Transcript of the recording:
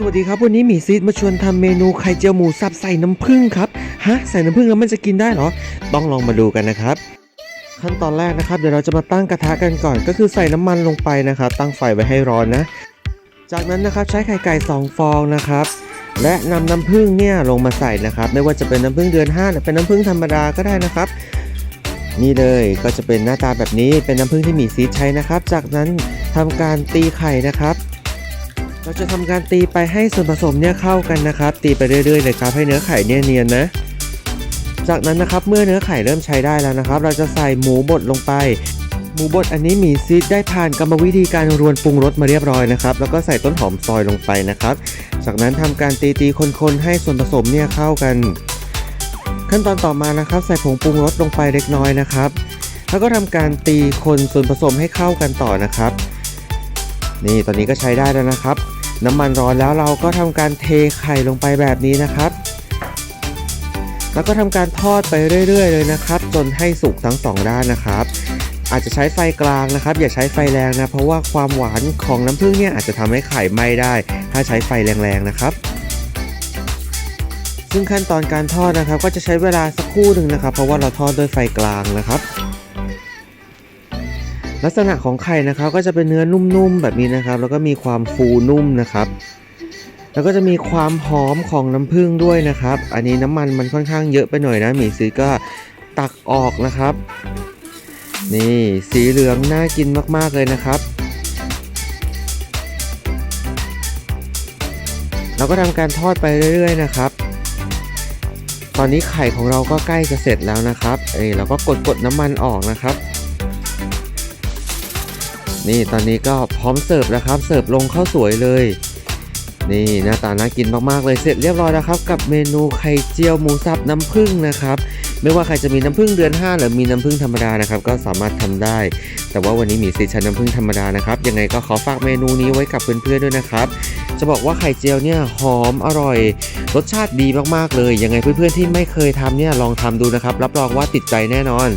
สวัสดีครับ วันนี้หมีซีดมาชวนทำเมนูไข่เจียวหมูสับใส่น้ำผึ้งครับฮะใส่น้ำผึ้งแล้วมันจะกินได้เหรอ ต้องลองมาดูกันนะครับ ขั้นตอนแรกนะครับ เดี๋ยวเราจะมาตั้งกระทะกันก่อน ก็คือใส่น้ำมันลงไปนะครับ ตั้งไฟไว้ให้ร้อนนะ จากนั้นนะครับใช้ไข่ไก่ 2 ฟองนะครับ และนำน้ำผึ้งเนี่ยลงมาใส่นะครับ ไม่ว่าจะเป็นน้ำผึ้งเดือน5หรือเป็นน้ำผึ้งธรรมดาก็ได้นะครับนี่เลยก็จะเป็นหน้าตาแบบนี้เป็นน้ำผึ้งที่หมีซีดใช้นะครับ จากนั้นทำการตีไข่นะครับ เราจะทำการตีไปให้ส่วนผสมเนี่ยเข้ากันนะครับ ตีไปเรื่อยๆเลยครับให้เนื้อไข่เนี่ยเนียนนะ จากนั้นนะครับเมื่อเนื้อไข่เริ่มใช้ได้แล้วนะครับ เราจะใส่หมูบดลงไป หมูบดอันนี้หมีซีดได้ผ่านกรรมวิธีการรวนปรุงรสมาเรียบร้อยนะครับ แล้วก็ใส่ต้นหอมซอยลงไปนะครับ จากนั้นทำการตีตีคนๆให้ส่วนผสมเนี่ยเข้ากัน ขั้นตอนต่อมานะครับ ใส่ผงปรุงรสลงไปเล็กน้อยนะครับแล้วก็ทำการตีคนส่วนผสมให้เข้ากันต่อนะครับ นี่ตอนนี้ก็ใช้ได้แล้วนะครับ น้ำมันร้อนแล้วเราก็ทำการเทไข่ลงไปแบบนี้นะครับ แล้วก็ทำการทอดไปเรื่อย ๆ เลยนะครับ จนให้สุกทั้งสองด้านนะครับ อาจจะใช้ไฟกลางนะครับ อย่าใช้ไฟแรงนะ เพราะว่าความหวานของน้ำผึ้งเนี่ยอาจจะทำให้ไข่ไหม้ได้ ถ้าใช้ไฟแรงๆนะครับ ซึ่งขั้นตอนการทอดนะครับ ก็จะใช้เวลาสักครู่หนึ่งนะครับ เพราะว่าเราทอดด้วยไฟกลางนะครับ ลักษณะของไข่นะครับก็จะเป็นเนื้อนุ่มๆแบบนี้นะครับ แล้วก็มีความฟูนุ่มนะครับ แล้วก็จะมีความหอมของน้ำผึ้งด้วยนะครับ อันนี้น้ำมันมันค่อนข้างเยอะไปหน่อยนะหมีซื้อก็ตักออกนะครับ นี่สีเหลืองน่ากินมากๆเลยนะครับเราก็ทำการทอดไปเรื่อย ๆ นะครับ ตอนนี้ไข่ของเราก็ใกล้จะเสร็จแล้วนะครับเอ้เราก็กดกดน้ำมันออกนะครับ นี่ตอนนี้ก็พร้อมเสิร์ฟแล้วครับ เสิร์ฟลงข้าวสวยเลย นี่หน้าตาน่ากินมากๆเลยเสร็จเรียบร้อยแล้วครับ กับเมนูไข่เจียวหมูสับน้ำผึ้งนะครับ ไม่ว่าใครจะมีน้ำผึ้งเดือน 5 หรือมีน้ำผึ้งธรรมดานะครับ ก็สามารถทำได้ แต่ว่าวันนี้มีซีชันน้ำผึ้งธรรมดานะครับยังไงก็ขอฝากเมนูนี้ไว้กับเพื่อนๆด้วยนะครับจะบอกว่าไข่เจียวเนี่ยหอมอร่อย รสชาติดีมากๆเลยยังไงเพื่อนๆที่ไม่เคยทำเนี่ยลองทำดูนะครับ รับรองว่าติดใจแน่นอน